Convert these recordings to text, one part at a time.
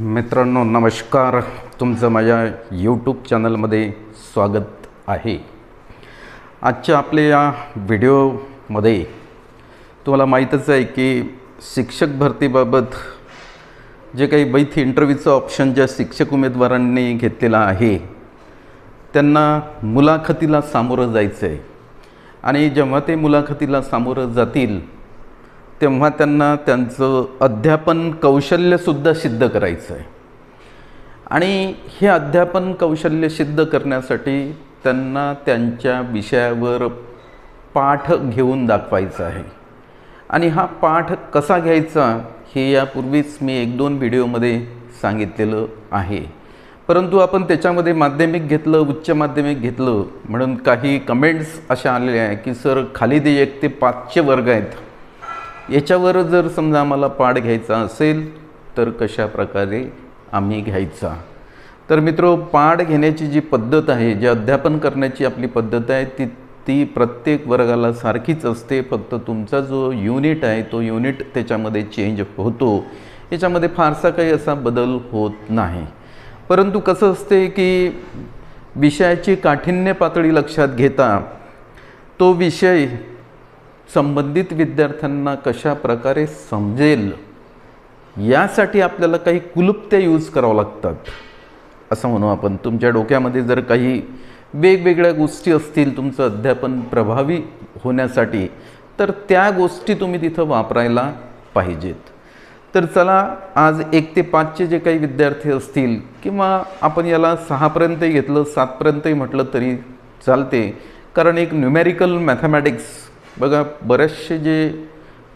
मित्रांनो नमस्कार. तुमचं माझ्या यूट्यूब चॅनलमध्ये स्वागत आहे. आजच्या आपल्या या व्हिडिओमध्ये तुम्हाला माहीतच आहे की शिक्षक भरतीबाबत जे काही बैथ इंटरव्ह्यूचं ऑप्शन ज्या शिक्षक उमेदवारांनी घेतलेलं आहे त्यांना मुलाखतीला सामोरं जायचं आहे आणि जेव्हा ते मुलाखतीला सामोरं जातील तेव्हा त्यांना त्यांचं अध्यापन कौशल्यसुद्धा सिद्ध करायचं आहे आणि हे अध्यापन कौशल्य सिद्ध करण्यासाठी त्यांना त्यांच्या विषयावर पाठ घेऊन दाखवायचा आहे. आणि हा पाठ कसा घ्यायचा हे यापूर्वीच मी एक दोन व्हिडिओमध्ये सांगितलेलं आहे. परंतु आपण त्याच्यामध्ये माध्यमिक घेतलं उच्च माध्यमिक घेतलं म्हणून काही कमेंट्स अशा आलेल्या आहे की सर खाली दे एक ते पाचचे वर्ग आहेत याच्यावर जर समजा आम्हाला पाठ घ्यायचा असेल तर कशा प्रकारे आम्ही घ्यायचा? तर मित्र पाठ घेण्याची जी पद्धत आहे जी अध्यापन करण्याची आपली पद्धत आहे ती ती प्रत्येक वर्गाला सारखीच असते. फक्त तुमचा जो युनिट आहे तो युनिट त्याच्यामध्ये चेंज होतो. याच्यामध्ये फारसा काही असा बदल होत नाही. परंतु कसं असते की विषयाची काठिण्य पातळी लक्षात घेता तो विषय संबंधित विद्यार्थ्यांना कशा प्रकारे समजेल? यासाठी आपल्याला काही कुलुप्त्या यूज करावं लागतात. असं म्हणू आपण. तुमच्या डोक्यामध्ये जर काही वेगवेगळ्या गोष्टी असतील तुमचं अध्यापन प्रभावी होण्यासाठी तर त्या गोष्टी तुम्ही तिथं वापरायला पाहिजेत. तर चला आज एक ते पाचचे जे काही विद्यार्थी असतील किंवा आपण याला सहापर्यंतही घेतलं सातपर्यंतही म्हटलं तरी चालते. कारण एक न्युमेरिकल मॅथमॅटिक्स बघा बरेचसे जे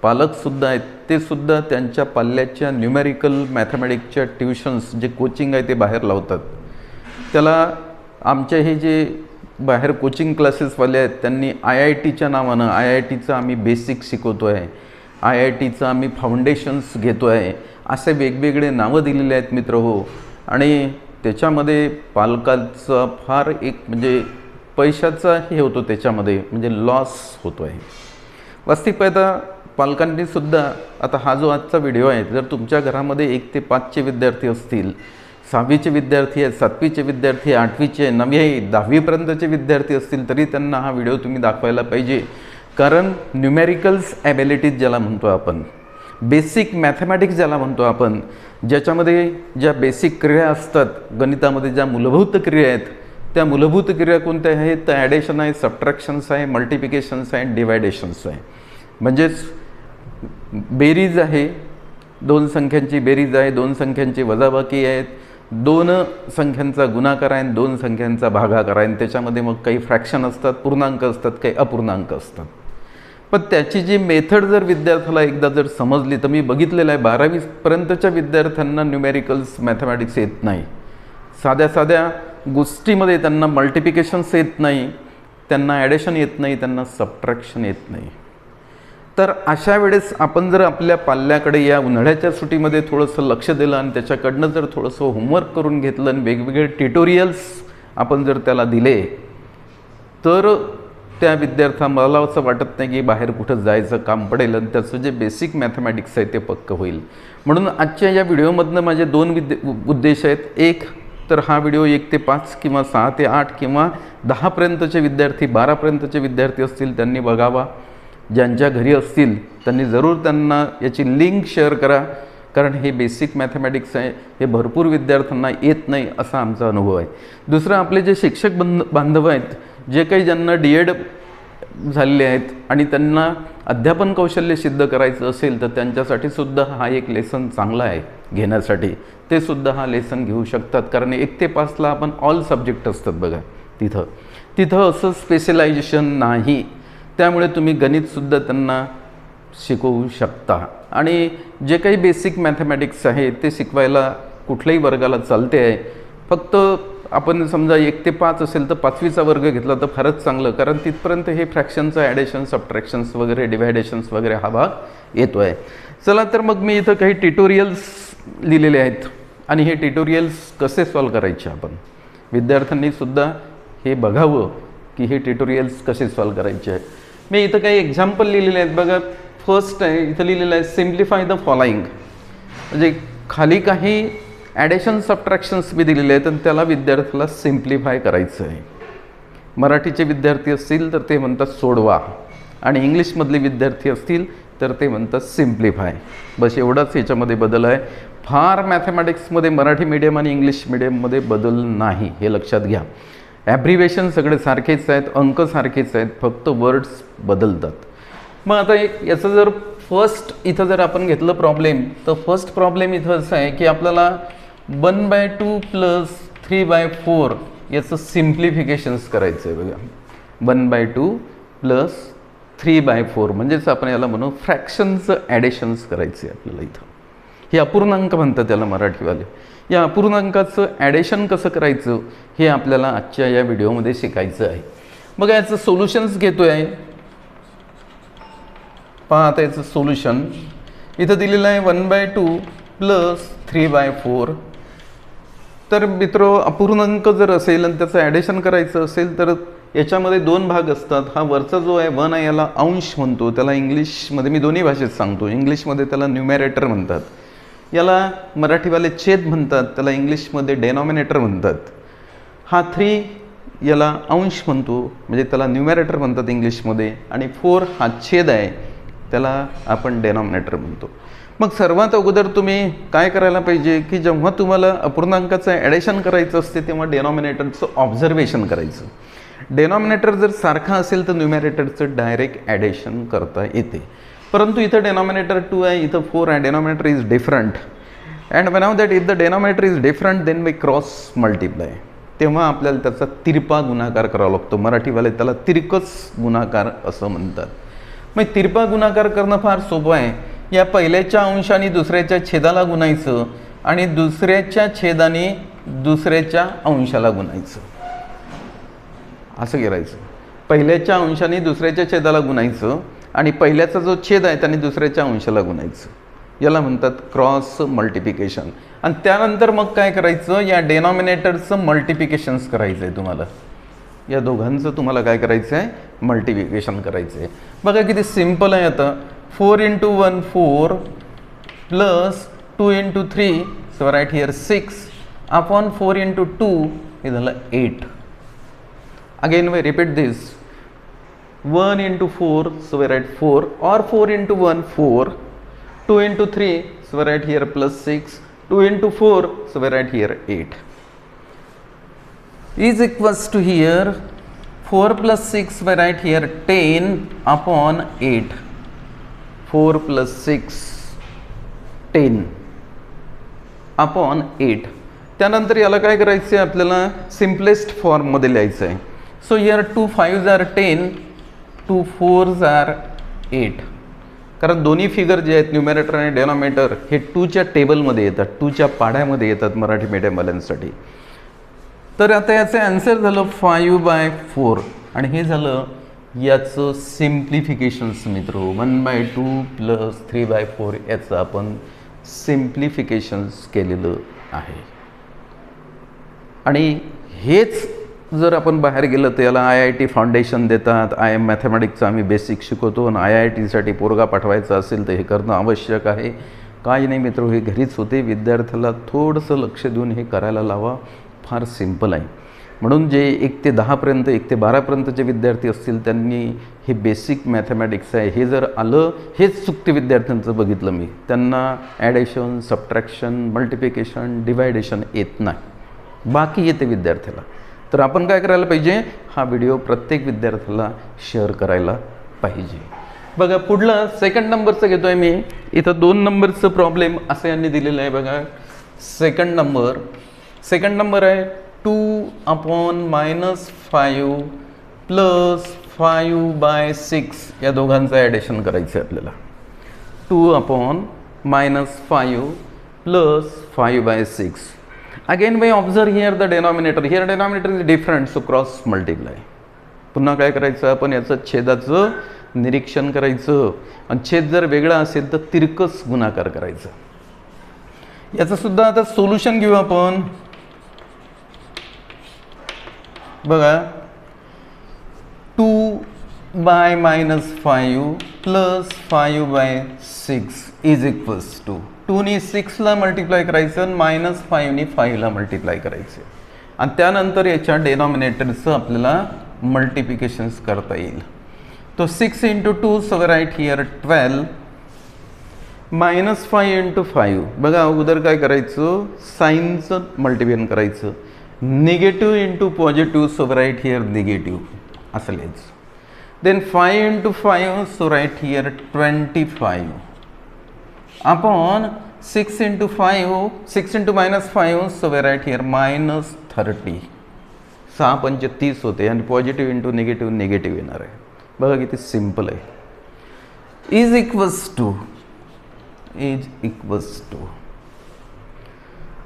पालकसुद्धा आहेत ते सुद्धा त्यांच्या पाल्याच्या न्युमेरिकल मॅथमॅटिक्सच्या ट्युशन्स जे कोचिंग आहे ते बाहेर लावतात. त्याला आमचे हे जे बाहेर कोचिंग क्लासेसवाले आहेत त्यांनी आय आय टीच्या नावानं आय आय टीचं आम्ही बेसिक शिकवतो आहे आय आय टीचं आम्ही फाउंडेशन्स घेतो आहे असे वेगवेगळे नावं दिलेले आहेत मित्र हो. आणि त्याच्यामध्ये पालकांचा फार एक म्हणजे पैशाचा हे होतो त्याच्यामध्ये म्हणजे लॉस होतो आहे वास्तविक पाहता पालकांनी सुद्धा आता हा जो आजचा व्हिडिओ आहे जर तुमच्या घरामध्ये एक ते पाचचे विद्यार्थी असतील सहावीचे विद्यार्थी आहेत सातवीचे विद्यार्थी आठवीचे नववी दहावीपर्यंतचे विद्यार्थी असतील तरी त्यांना हा व्हिडिओ तुम्ही दाखवायला पाहिजे. कारण न्यूमेरिकल्स ॲबिलिटीज ज्याला म्हणतो आपण बेसिक मॅथमॅटिक्स ज्याला म्हणतो आपण ज्याच्यामध्ये ज्या बेसिक क्रिया असतात गणितामध्ये ज्या मूलभूत क्रिया आहेत त्या मूलभूत क्रिया कोणत्या आहेत? तर ॲडेशन आहे सबट्रॅक्शन्स आहे मल्टिप्लिकेशन्स आहे डिवायडेशन्स आहे म्हणजेच बेरीज आहे. दोन संख्यांची बेरीज आहे दोन संख्यांची वजाबाकी आहेत. दोन संख्यांचा गुणाकार आहे आणि दोन संख्यांचा भागाकार आहे. आणि त्याच्यामध्ये मग काही फ्रॅक्शन असतात पूर्णांक असतात काही अपूर्णांक असतात. पण त्याची जी मेथड जर विद्यार्थ्याला एकदा जर समजली तर मी बघितलेलं आहे बारावीपर्यंतच्या विद्यार्थ्यांना न्यूमेरिकल्स मॅथमॅटिक्स येत नाही. साध्या साध्या गोष्टीमध्ये त्यांना मल्टिप्लिकेशन्स येत नाही त्यांना ॲडेशन येत नाही त्यांना सबट्रॅक्शन येत नाही. तर अशा वेळेस आपण जर आपल्या पाल्याकडे या उन्हाळ्याच्या सुट्टीमध्ये थोडंसं लक्ष दिलं आणि त्याच्याकडनं जर थोडंसं होमवर्क करून घेतलं आणि वेगवेगळे ट्युटोरियल्स आपण जर त्याला दिले तर त्या विद्यार्थ्या मला असं वाटत नाही की बाहेर कुठं जायचं काम पडेल आणि त्याचं जे बेसिक मॅथमॅटिक्स आहे ते पक्क होईल. म्हणून आजच्या या व्हिडिओमधनं माझे दोन विद्य उद्देश आहेत. एक तर हा व्हिडिओ एक ते पाच किंवा सहा ते आठ किंवा दहापर्यंतचे विद्यार्थी बारापर्यंतचे विद्यार्थी असतील त्यांनी बघावा. ज्यांच्या घरी असतील त्यांनी जरूर त्यांना याची लिंक शेअर करा. कारण हे बेसिक मॅथमॅटिक्स आहे हे भरपूर विद्यार्थ्यांना येत नाही असा आमचा अनुभव आहे. दुसरं आपले जे शिक्षक बंध बांधव आहेत जे काही ज्यांना डी एड झालेले आहेत आणि त्यांना अध्यापन कौशल्य सिद्ध करायचं असेल तर त्यांच्यासाठी सुद्धा हा एक लेसन चांगला आहे. घेण्यासाठी. ते सुद्धा हा लेसन घेऊ शकतात. कारण एक ते पाचला आपण ऑल सब्जेक्ट असतात बघा तिथं. तिथं असं स्पेशलायझेशन नाही. त्यामुळे तुम्ही गणितसुद्धा त्यांना शिकवू शकता. आणि जे काही बेसिक मॅथमॅटिक्स आहे ते शिकवायला कुठल्याही वर्गाला चालते आहे. फक्त आपण समजा एक ते पाच असेल तर पाचवीचा वर्ग घेतला तर फारच चांगलं. कारण तिथपर्यंत हे फ्रॅक्शनचं ॲडेशन सबट्रॅक्शन्स वगैरे डिव्हायडेशन्स वगैरे हा भाग येतो आहे चला तर मग मी इथं काही ट्युटोरियल्स लिहिलेले आहेत. आणि हे ट्युटोरियल्स कसे सॉल्व करायचे आपण? विद्यार्थ्यांनी सुद्धा हे बघावं की हे ट्युटोरियल्स कसे सॉल्व करायचे. आहेत मी इथं काही एक्झाम्पल लिहिलेले आहेत. बघा फर्स्ट आहे इथं लिहिलेलं आहे सिम्प्लिफाय द फॉलोइंग म्हणजे खाली काही ॲडेशन सबट्रॅक्शन्स बी दिलेले आहेत आणि त्याला विद्यार्थ्याला सिम्प्लिफाय करायचं आहे. मराठीचे विद्यार्थी असतील तर ते म्हणतात सोडवा. आणि इंग्लिशमधले विद्यार्थी असतील तर ते म्हणतात सिम्प्लिफाय बस एवढाच याच्यामध्ये बदल आहे. फार मॅथमॅटिक्समध्ये मराठी मीडियम आणि इंग्लिश मिडियममध्ये बदल नाही हे लक्षात घ्या. ॲब्रिवेशन सगळे सारखेच आहेत अंक सारखेच आहेत फक्त वर्ड्स बदलतात. मग आता एक याचं जर फर्स्ट इथं जर आपण घेतलं प्रॉब्लेम तर फर्स्ट प्रॉब्लेम इथं असं आहे की आपल्याला one by two plus three by four याचं सिम्प्लिफिकेशन्स करायचं आहे बघा. One by two plus three by four म्हणजेच आपण याला म्हणू फ्रॅक्शनचं ॲडेशन्स करायचं आहे आपल्याला इथं. हे अपूर्णांक म्हणतात त्याला मराठीवाले. या अपूर्णांकाचं ॲडेशन कसं करायचं हे आपल्याला आजच्या या व्हिडिओमध्ये शिकायचं आहे. मग याचं सोल्युशन्स घेतो आहे पहा आता याचं सोल्युशन इथं दिलेलं आहे one by two plus three by four तर मित्र अपूर्णांक जर असेल आणि त्याचं ॲडेशन करायचं असेल तर याच्यामध्ये दोन भाग असतात. हा वरचा जो आहे वन आहे याला अंश म्हणतो. त्याला इंग्लिशमध्ये मी दोन्ही भाषेत सांगतो. इंग्लिशमध्ये त्याला न्युमॅरेटर म्हणतात. याला मराठीवाले छेद म्हणतात. त्याला इंग्लिशमध्ये डेनॉमिनेटर म्हणतात. हा थ्री याला अंश म्हणतो. म्हणजे त्याला न्युमॅरेटर म्हणतात इंग्लिशमध्ये. आणि फोर हा छेद आहे. त्याला आपण डेनॉमिनेटर म्हणतो. मग सर्वात अगोदर तुम्ही काय करायला पाहिजे? की जेव्हा तुम्हाला अपूर्णांकाचं ॲडेशन करायचं असते तेव्हा डेनॉमिनेटरचं ऑब्झर्वेशन करायचं. डेनॉमिनेटर जर सारखा असेल तर न्युमॅरेटरचं डायरेक्ट ॲडेशन करता येते. परंतु इथं डेनॉमिनेटर टू आहे इथं फोर आहे denominator is different and one of that if the denominator is different then we cross multiply तेव्हा आपल्याला त्याचा तिरपा गुणाकार करावा लागतो. मराठीवाले त्याला तिरकस गुणाकार असं म्हणतात. मग तिरपा गुणाकार करणं फार सोपं आहे. या पहिल्याच्या अंशाने दुसऱ्याच्या छेदाला गुणायचं आणि दुसऱ्याच्या छेदाने दुसऱ्याच्या अंशाला गुणायचं. असं गिरायचं. पहिल्याच्या अंशाने दुसऱ्याच्या छेदाला गुणायचं आणि पहिल्याचा जो छेद आहे त्याने दुसऱ्याच्या अंशाला गुणायचं. याला म्हणतात क्रॉस मल्टिप्लिकेशन. आणि त्यानंतर मग काय करायचं? या डेनॉमिनेटरचं मल्टिप्लिकेशन्स करायचं आहे तुम्हाला. या दोघांचं तुम्हाला काय करायचं आहे मल्टिप्लिकेशन करायचं आहे बघा किती सिंपल आहे आता. Four into one four plus two into three so right here six upon four into two हे झालं eight. Again we repeat this 1 into 4 so we write 4 or 4 into 1 4 2 into 3 so we write here plus 6 2 into 4 so we write here 8 is equals to here 4 plus 6 we write here 10 upon 8 4 plus 6 10 upon eight त्यानंतर याला काय करायचं आहे आपल्याला simplest फॉर्ममध्ये लिहायचं आहे so here two five are ten two fours are eight कारण दोन्ही फिगर जे आहेत न्युमेरेटर आणि डेनॉमिनेटर हे टूच्या टेबलमध्ये येतात टूच्या पाढ्यामध्ये येतात मराठी मीडियमवाल्यांसाठी तर आता याचं ॲन्सर झालं फायू बाय फोर आणि हे झालं याचं सिम्प्लिफिकेशन्स मित्र. One by two plus three by four याचं आपण सिम्प्लिफिकेशन्स केलेलं आहे. आणि हेच जर आपण बाहेर गेलं तर याला आय आय टी फाउंडेशन देतात. आय एम मॅथमॅटिक्सचं आम्ही बेसिक शिकवतो. आणि आय आय टीसाठी पोरगा पाठवायचा असेल तर हे करणं आवश्यक आहे. काय नाही मित्र हे घरीच होते. विद्यार्थ्याला थोडंसं लक्ष देऊन हे करायला लावा. फार सिंपल आहे. म्हणून जे एक ते दहापर्यंत एक ते बारापर्यंतचे विद्यार्थी असतील त्यांनी हे बेसिक मॅथमॅटिक्स आहे. हे जर आलं हेच चुकते विद्यार्थ्यांचं बघितलं मी. त्यांना ॲडेशन सबट्रॅक्शन मल्टिप्लिकेशन डिवायडेशन येत नाही. बाकी येते विद्यार्थ्याला. तर आपण काय करायला पाहिजे? हा व्हिडिओ प्रत्येक विद्यार्थ्याला शेअर करायला पाहिजे. बघा पुढलं सेकंड नंबरचं घेतो आहे मी. इथं दोन नंबरचं प्रॉब्लेम असं यांनी दिलेलं आहे बघा. सेकंड नंबर सेकंड नंबर आहे two upon minus five plus five by six या दोघांचं ॲडिशन करायचं आहे आपल्याला. Two upon minus five plus five by six again we observe here the denominator here denominator is different so cross multiply पुन्हा काय करायचं आपण याचं छेदाचं निरीक्षण करायचं. आणि छेद जर वेगळा असेल तर तिरकस गुणाकार करायचा. याचं सुद्धा आता सोल्युशन घेऊ आपण. बघा. Two by minus five plus five by six is equals to टूनी सिक्सला मल्टिप्लाय करायचं आणि मायनस फाईव्हनी फाईव्हला मल्टिप्लाय करायचं. आणि त्यानंतर याच्या डेनॉमिनेटरचं आपल्याला मल्टिप्लिकेशन्स करता येईल. तो six into two so right here twelve minus five into five बघा अगोदर काय करायचं? साईनचं मल्टिप्लिकेशन करायचं. Negative into positive so right here negative असं लिहायचं. Then five into five so right here twenty five आपण six into five six into minus five so we right here minus thirty सहा पंच तीस होते आणि पॉझिटिव्ह इंटू निगेटिव्ह निगेटिव्ह येणार आहे. बघा किती सिंपल आहे. Is equals to is equals to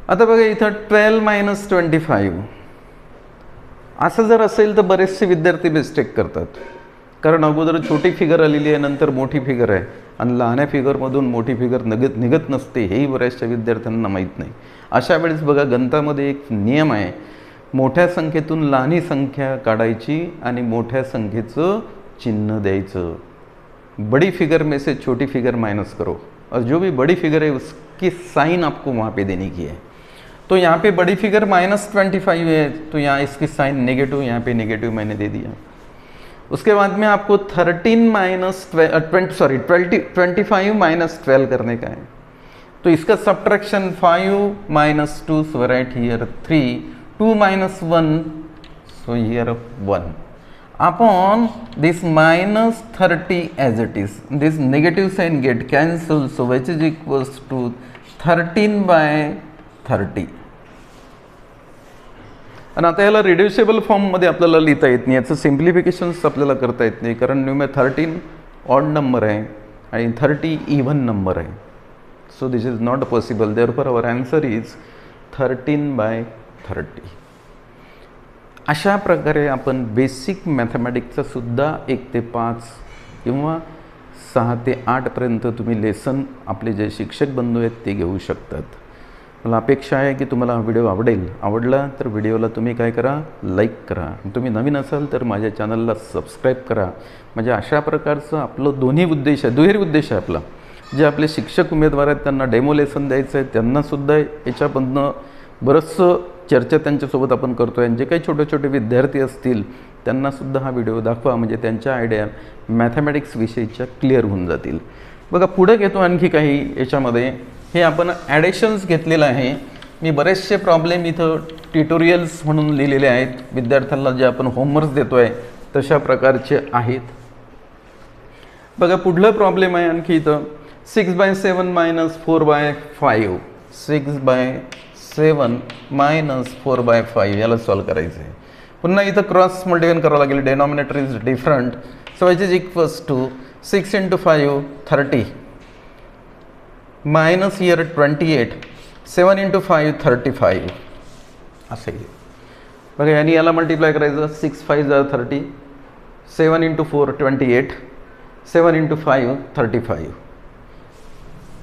आता बघा इथं ट्वेल्व मायनस ट्वेंटी फाईव्ह असं जर असेल तर बरेचसे विद्यार्थी मिस्टेक करतात. कारण अगोदर छोटी फिगर आलेली आहे नंतर मोठी फिगर आहे. आणि लहान्या फिगरमधून मोठी फिगर नगत निघत नसते हेही बऱ्याचशा विद्यार्थ्यांना माहीत नाही. अशा वेळेस बघा गणितामध्ये एक नियम आहे मोठ्या संख्येतून लहानी संख्या काढायची आणि मोठ्या संख्येचं चिन्ह द्यायचं. बड़ी फिगर में से छोटी फिगर माइनस करो. और जो भी बड़ी फिगर है उसकी साइन आपको वहाँ पे देने की है. तो यहाँ पे बड़ी फिगर माइनस ट्वेंटी फाइव है तो यहाँ इसकी साइन नेगेटिव यहाँ पे नेगेटिव मैंने दे दिया। उसके बाद में आपको thirteen minus twenty sorry twenty twenty five minus twelve करने का है। तो इसका subtraction five minus two so right here three two minus one so here one upon this minus 30 as it is, this negative sign get cancelled, so which is equals to 13 by 30 आणि आता याला रिड्युसेबल फॉर्ममध्ये आपल्याला लिहिता येत नाही. याचं simplifications आपल्याला करता येत नाही. कारण न्यूमे थर्टीन ऑड नंबर आहे आणि थर्टी इव्हन नंबर आहे. So this is not possible therefore our answer is thirteen by thirty अशा प्रकारे आपण बेसिक मॅथमॅटिक्सचा सुद्धा एक ते पाच किंवा सहा ते आठपर्यंत तुम्ही लेसन आपले जे शिक्षक बंधू आहेत ते घेऊ शकतात. मला अपेक्षा आहे की तुम्हाला हा व्हिडिओ आवडेल. आवडला तर व्हिडिओला तुम्ही काय करा? लाईक करा. तुम्ही नवीन असाल तर माझ्या चॅनलला सबस्क्राईब करा. म्हणजे अशा प्रकारचं आपलं दोन्ही उद्देश आहे. दुहेरी उद्देश आहे आपला. जे आपले शिक्षक उमेदवार आहेत त्यांना डेमो लेसन द्यायचं आहे त्यांनासुद्धा याच्यामधनं बरंचसं चर्चा त्यांच्यासोबत आपण करतो आहे आणि जे काही छोटे छोटे विद्यार्थी असतील त्यांनासुद्धा हा व्हिडिओ दाखवा. म्हणजे त्यांच्या आयडिया मॅथमॅटिक्सविषयीच्या क्लिअर होऊन जातील. बघा पुढं घेतो आणखी काही याच्यामध्ये. हे आपण ॲडिशन्स घेतलेलं आहे. मी बरेचसे प्रॉब्लेम इथं ट्युटोरियल्स म्हणून लिहिलेले आहेत. विद्यार्थ्यांना जे आपण होमवर्क्स देतो आहे तशा प्रकारचे आहेत. बघा पुढलं प्रॉब्लेम आहे आणखी इथं. Six by seven minus four by five six by seven minus four by five याला सॉल्व करायचं आहे. पुन्हा इथं क्रॉस मल्टिप्लिकेशन करावं लागेल. Denominator is different so it is equals to six into five thirty minus here twenty eight seven into five thirty five असं. येईल बघा यांनी याला मल्टिप्लाय करायचं सिक्स फाईव्ह जर thirty seven into four twenty eight seven into five thirty five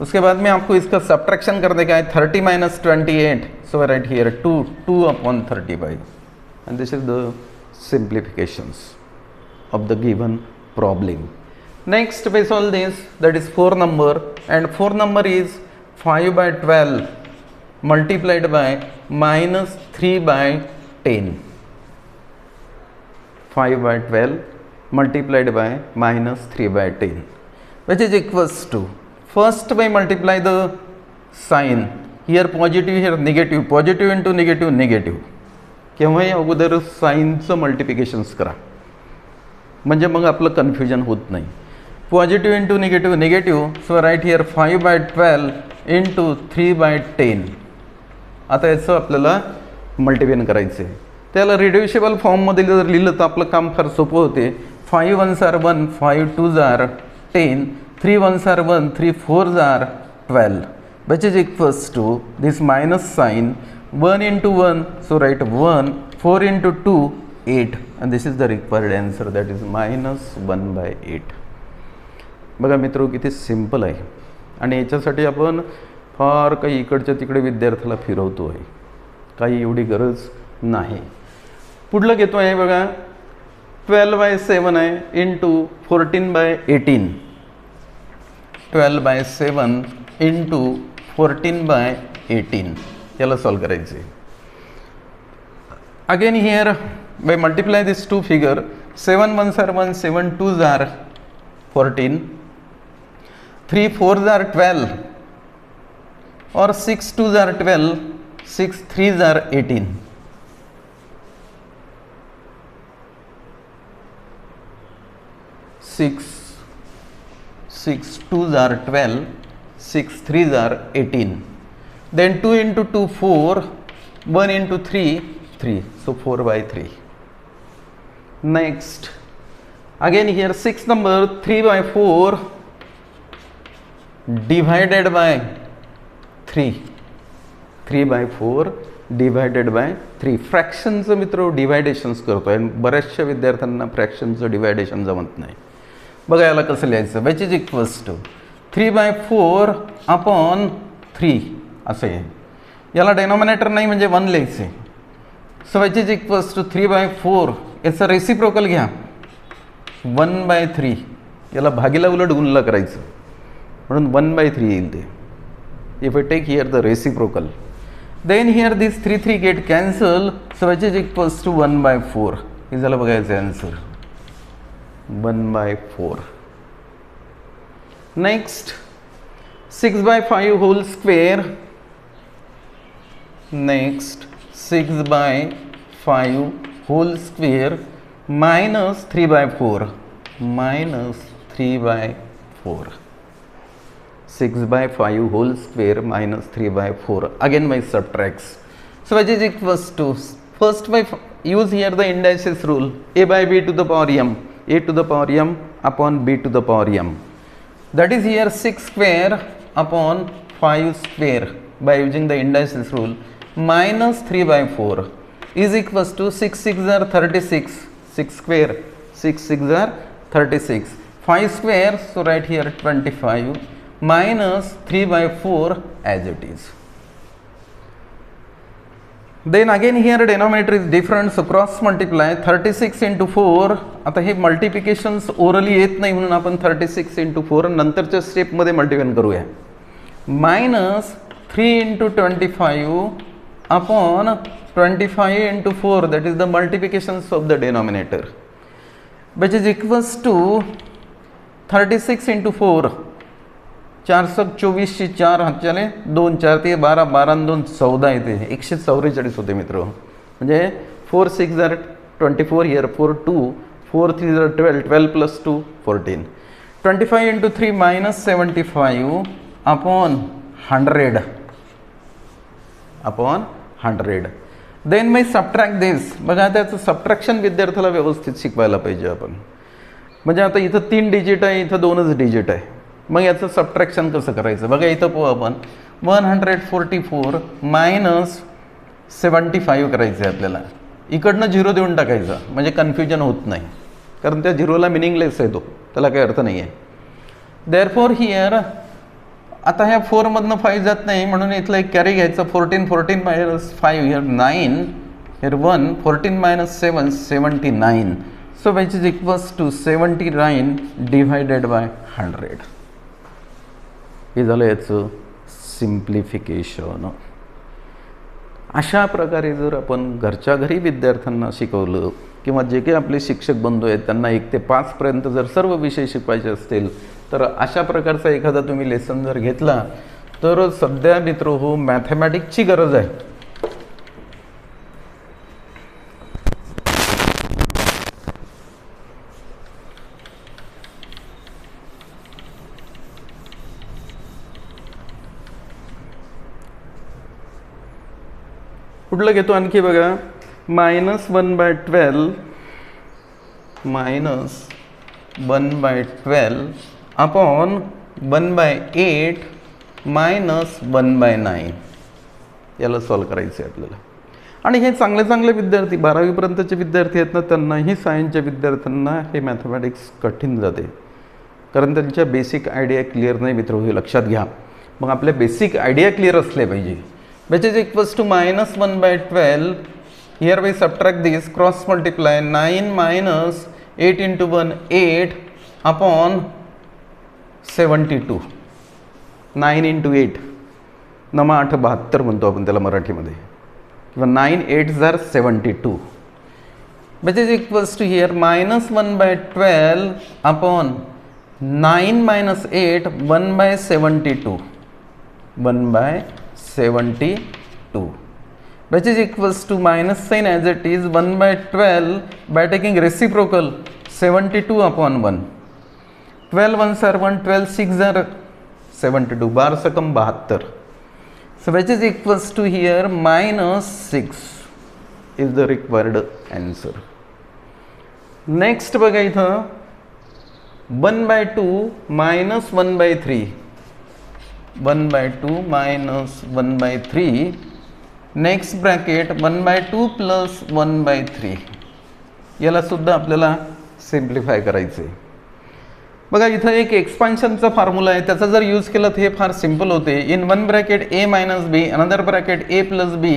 उसके बाद में आपको इसका सब्ट्रैक्शन कर देगा है thirty minus twenty eight so right here two two upon thirty five and this is the simplifications of the given problem Next we solve this that is 4 number and 4 number is 5 by 12 multiplied by minus 3 by 10. 5 by 12 multiplied by minus 3 by 10 which is equals to first we multiply the sign here positive here negative positive into negative negative केव्हाही अगोदर साईनचं मल्टिप्लिकेशन्स करा म्हणजे मग आपलं confusion होत नाही positive into negative negative so right here five by twelve into three by ten आता याचं आपल्याला मल्टिप्लिकेशन करायचं आहे त्याला रिड्युशेबल फॉर्ममध्ये जर लिहिलं तर आपलं काम फार सोपं होते. फाईव्ह वन सार वन फाईव्ह टू जार टेन थ्री वन सार one three four jar twelve which is equals to this minus sign one into one so right one four into two eight and this is the required answer that is minus one by eight बघा मित्र किती simple आहे. आणि याच्यासाठी आपण फार काही इकडच्या तिकडे विद्यार्थ्याला फिरवतो आहे काही एवढी गरज नाही. पुढलं घेतो आहे बघा. ट्वेल्व बाय सेवन आहे into fourteen by eighteen. Twelve by seven into fourteen by eighteen. याला सॉल्व करायचे again here by multiply this two figure seven one are one seven two are fourteen 3 4s are 12 or 6 2s are 12 6 3s are 18 6 6 2s are 12 6 3s are 18 then 2 into 2 4 1 into 3 3 so 4 by 3 next. Again here 6 number 3 by 4 divided by three three by four divided by three फ्रॅक्शनचं मित्र डिवायडेशन्स करतो आहे बऱ्याचशा विद्यार्थ्यांना फ्रॅक्शनचं deviation जमत नाही. बघा याला कसं लिहायचं? Which is equals to three by four upon three असं आहे. याला डेनॉमिनेटर नाही म्हणजे वन लिहायचे so which is equals to three by four याचं रेसिप्रोकल घ्या. वन बाय थ्री याला भागीला उलट गुणला करायचं. म्हणून वन बाय थ्री येईल ते. If I take here the reciprocal then here this three three get cancel so which is equals to one by four हे झालं बघायचं answer one by four next six by five whole square next six by five whole square minus three by four minus three by four 6 by 5 whole square minus 3 by 4 again by subtracts. So which is equals to first by use here the indices rule. A by b to the power m. A to the power m upon b to the power m. That is here 6 square upon 5 square by using the indices rule. Minus 3 by 4 is equals to 6 6 are 36 6 square. 6 6 are 36 5 square so right here 25 minus 3 by 4 as it is. Then again here denominator is different so cross multiply 36 into 4 आता हे मल्टिप्लिकेशन्स orally येत नाही म्हणून आपण 36 into four नंतरच्या स्टेपमध्ये multiply करूया. Minus three into twenty five upon twenty five into four that is the multiplications of the denominator which is equals to thirty six into four चार सक चोवीसशे चार हातच्याने दोन चार ते बारा बारा दोन चौदा येते. एकशे चौवेचाळीस होते मित्र. म्हणजे फोर सिक्स जर twenty four here four two four three जर twelve twelve plus two fourteen. Twenty five into three minus seventy five upon hundred upon hundred then my subtract this बघा त्याचं सबट्रॅक्शन विद्यार्थ्याला व्यवस्थित शिकवायला पाहिजे आपण. म्हणजे आता इथं तीन डिजिट आहे इथं दोनच डिजिट आहे. मग याचं सबट्रॅक्शन कसं करायचं? बघा इथं पाहू आपण. One hundred forty four minus seventy five करायचं आहे आपल्याला. इकडनं झिरो देऊन टाकायचं. म्हणजे कन्फ्युजन होत नाही. कारण त्या झिरोला मिनिंगलेस आहे तो. त्याला काही अर्थ नाही आहे देअर फोर हिअर आता ह्या फोरमधनं फाईव्ह जात नाही. म्हणून इथलं एक कॅरी घ्यायचं. Fourteen fourteen minus five here nine here one fourteen minus seven seventy nine so which is equals to seventy nine divided by hundred हे झालं याचं सिम्प्लिफिकेशन अशा प्रकारे जर आपण घरच्या घरी विद्यार्थ्यांना शिकवलं किंवा जे काही आपले शिक्षक बंधू आहेत त्यांना एक ते पाचपर्यंत जर सर्व विषय शिकवायचे असतील तर अशा प्रकारचा एखादा तुम्ही लेसन जर घेतला तर सध्या मित्र हो मॅथमॅटिक्सची गरज आहे. कुठलं घेतो आणखी बघा? Minus one by twelve minus one by twelve upon one by eight minus one by nine. याला सॉल्व करायचं आहे आपल्याला. आणि हे चांगले चांगले विद्यार्थी बारावीपर्यंतचे विद्यार्थी आहेत ना त्यांनाही सायन्सच्या विद्यार्थ्यांना हे मॅथमॅटिक्स कठीण जाते. कारण त्यांच्या बेसिक आयडिया क्लिअर नाही मित्र हे लक्षात घ्या. मग आपल्या बेसिक आयडिया क्लिअर असले पाहिजे. Which is equals two minus one by twelve here we subtract this cross multiply nine minus eight into one eight upon seventy two nine into eight नमा आठ बहात्तर म्हणतो आपण त्याला मराठीमध्ये. किंवा नाईन एट झार seventy two which is equals to here minus one by twelve upon nine minus eight one by seventy two one by seventy two which is equals to minus sign as it is 1 by 12 by taking reciprocal 72 upon 1 12 ones are 1 12 6 are 72 bar sakam 72 so which is equals to here minus 6 is the required answer next बघा इथं 1 by 2 minus 1 by 3 1 by 2 minus 1 by 3 next bracket one by two plus one by three. यालासुद्धा आपल्याला simplify करायचं आहे बघा इथं एक एक्सपान्शनचा formula आहे. त्याचा जर यूज केला तर हे फार सिंपल होते. In one bracket A minus B another bracket A plus B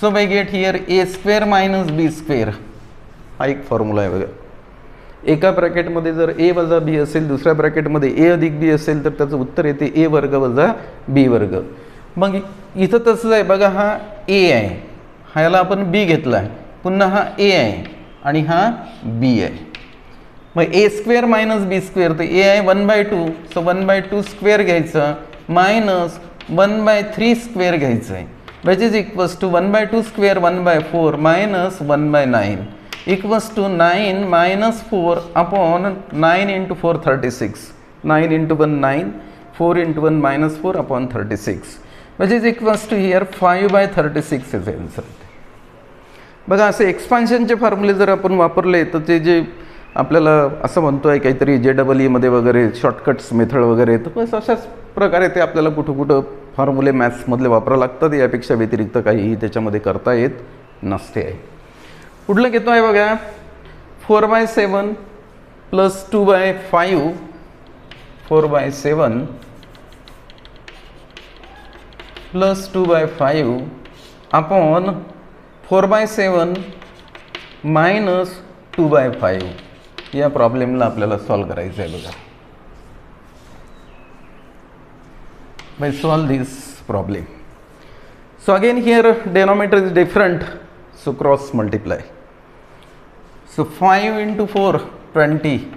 so we get here A square minus B square हा एक फॉर्म्युला आहे बघा. एका ब्रॅकेटमध्ये जर ए वजा बी असेल दुसऱ्या ब्रॅकेटमध्ये ए अधिक बी असेल तर त्याचं उत्तर येते ए वर्ग वजा बी वर्ग. मग इथं तसंच आहे बघा हा ए आहे. ह्याला आपण बी घेतला आहे पुन्हा हा ए आहे आणि हा बी आहे. मग A square minus B square तर ए आहे one by two. So one by two square घ्यायचं minus one by three square घ्यायचं आहे which is equals to one by two square one by four minus one by nine. Equals to nine minus four upon nine into four thirty six nine into one nine four into one minus four upon thirty six which is equals to here five by thirty six is answer बघा असे एक्सपान्शनचे फॉर्म्युले जर आपण वापरले तर ते जे आपल्याला असं म्हणतो आहे काहीतरी जे डबल ईमध्ये वगैरे शॉर्टकट्स मेथड वगैरे तर बस अशाच प्रकारे ते आपल्याला कुठं कुठं फॉर्म्युले मॅथ्समधले वापरावं लागतात यापेक्षा व्यतिरिक्त काहीही त्याच्यामध्ये करता येत नसते. आहे पुढलं घेतो आहे बघा? Four by seven plus two by five four by seven plus two by five upon four by seven minus two by five या प्रॉब्लेमला आपल्याला सॉल्व करायचं आहे बघा. By solve this problem so again here denominator is different so cross multiply. So 5 into 4 20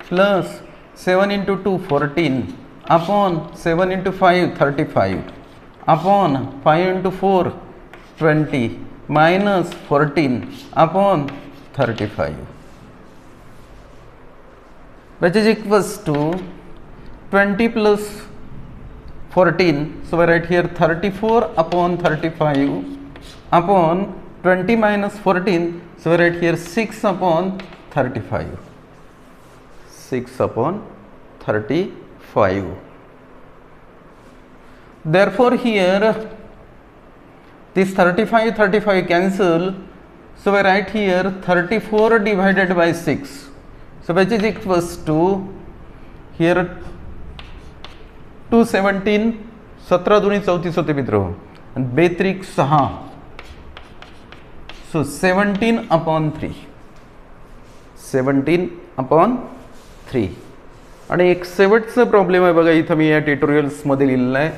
plus 7 into 2 14 upon 7 into 5 35 upon 5 into 4 20 minus 14 upon 35 which is equals to 20 plus 14 so we write here 34 upon 35 upon 20 minus 14 so I write here 6 upon 35 6 upon 35 therefore here this 35 35 cancel so we write here 34 divided by 6 so which is equals to here 217 सतरा दोन्ही चौतीस होते मित्र आणि बेत्रिक सहा so seventeen upon three seventeen upon three आणि एक शेवटचं प्रॉब्लेम आहे बघा इथं मी या ट्युटोरियल्समध्ये लिहिलेलं आहे.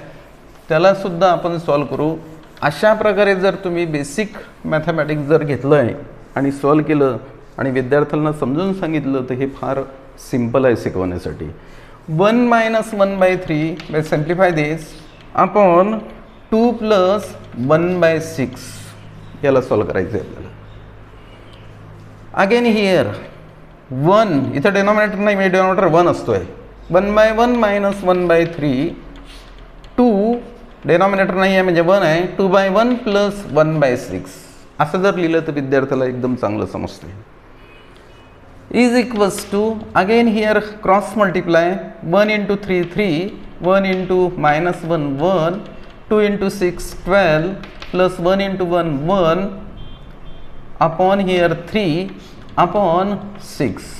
त्यालासुद्धा आपण सॉल्व करू. अशा प्रकारे जर तुम्ही बेसिक मॅथमॅटिक्स जर घेतलं आहे आणि सॉल्व केलं आणि विद्यार्थ्यांना समजून सांगितलं तर हे फार सिंपल आहे शिकवण्यासाठी. One minus one by three by simplify this upon two plus one by six याला सॉल्व करायचं आहे आपल्याला. अगेन हिअर वन इथं डेनॉमिनेटर नाही मी डेनॉमिनेटर वन असतो आहे one by one minus one by three two denominator नाही आहे म्हणजे वन आहे. Two by one plus one by six असं जर लिहिलं तर विद्यार्थ्याला एकदम चांगलं समजते is equals to again here cross multiply one into three three one into minus one one two into six twelve plus one into one one upon here three upon six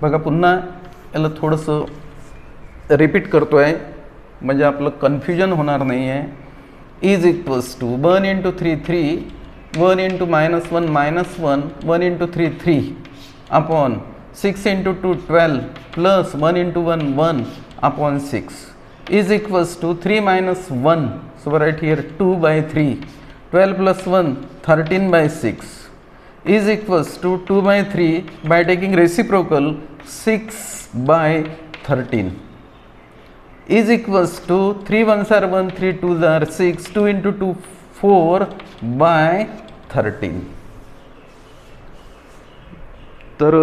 पुन्हा याला थोडंसं रिपीट करतो आहे म्हणजे आपलं confusion होणार नाही आहे is equals to one into three three one into minus one minus one one into three three upon six into two twelve plus one into one one upon six is equals to 3 minus 1 so write here 2 by 3 12 plus 1 13 by 6 is equals to 2 by 3 by taking reciprocal 6 by 13 is equals to 3 ones are 1 3 twos are 6 2 into 2 4 by 13 तर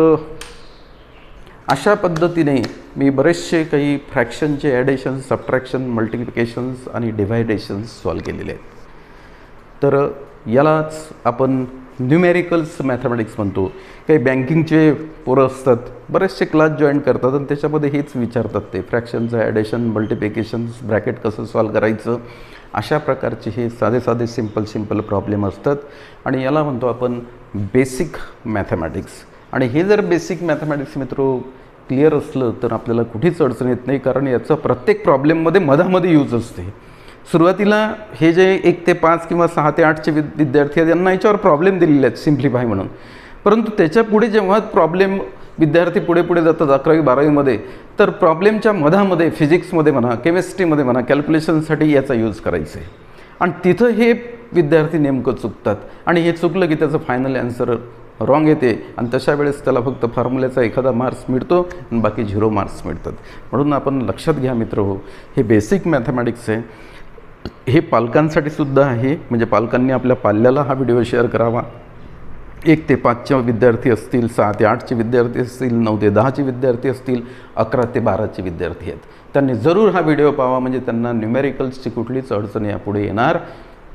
अशा पद्धतीने मी बरेचसे काही फ्रॅक्शनचे ॲडेशन्स subtraction मल्टिप्लिकेशन्स आणि डिव्हायडेशन्स solve केलेले आहेत. तर यालाच आपण न्यूमेरिकल्स मॅथमॅटिक्स म्हणतो. काही बँकिंगचे पोरं असतात बरेचसे क्लास जॉईन करतात आणि त्याच्यामध्ये हेच विचारतात ते फ्रॅक्शनचं ॲडेशन मल्टिप्लिकेशन्स ब्रॅकेट कसं सॉल्व करायचं? अशा प्रकारचे हे साधे साधे सिंपल सिंपल प्रॉब्लेम असतात. आणि याला म्हणतो आपण बेसिक मॅथमॅटिक्स आणि हे जर बेसिक मॅथमॅटिक्स मित्रो क्लिअर असलं तर आपल्याला कुठेच अडचण येत नाही कारण याचा प्रत्येक प्रॉब्लेममध्ये मधामध्ये यूज असते. सुरुवातीला हे जे एक ते पाच किंवा सहा ते आठचे वि विद्यार्थी आहेत यांना याच्यावर प्रॉब्लेम दिलेले आहेत सिम्प्लिफाय म्हणून. परंतु त्याच्या पुढे जेव्हा प्रॉब्लेम विद्यार्थी पुढे पुढे जातात अकरावी बारावीमध्ये तर प्रॉब्लेमच्या मधामध्ये फिजिक्समध्ये म्हणा केमिस्ट्रीमध्ये म्हणा कॅल्क्युलेशनसाठी याचा यूज करायचा आहे. आणि तिथं हे विद्यार्थी नेमकं चुकतात. आणि हे चुकलं की त्याचं फायनल ॲन्सर रॉंग येते. आणि तशा वेळेस त्याला फक्त फॉर्म्युल्याचा एखादा मार्क्स मिळतो आणि बाकी झिरो मार्क्स मिळतात. म्हणून आपण लक्षात घ्या मित्र हो हे बेसिक मॅथमॅटिक्स आहे. हे पालकांसाठी सुद्धा आहे. म्हणजे पालकांनी आपल्या पाल्याला हा व्हिडिओ शेअर करावा. एक ते पाचचे विद्यार्थी असतील सहा ते आठचे विद्यार्थी असतील नऊ ते दहाचे विद्यार्थी असतील अकरा ते बाराचे विद्यार्थी आहेत. त्यांनी जरूर हा व्हिडिओ पाहावा म्हणजे त्यांना न्यूमेरिकल्सची कुठलीच अडचण यापुढे येणार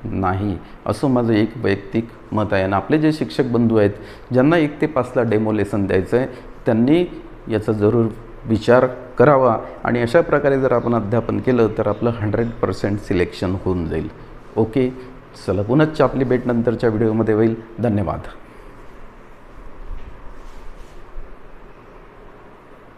नाही. असं माझं एक वैयक्तिक मत आहे. आणि आपले जे शिक्षक बंधू आहेत ज्यांना एक ते पाचला डेमो लेसन द्यायचं आहे त्यांनी याचा जरूर विचार करावा. आणि अशा प्रकारे जर आपण अध्यापन केलं तर आपलं हंड्रेड पर्सेंट सिलेक्शन होऊन जाईल. ओके? चला पुनश्च आपली भेट नंतरच्या व्हिडिओमध्ये होईल. धन्यवाद.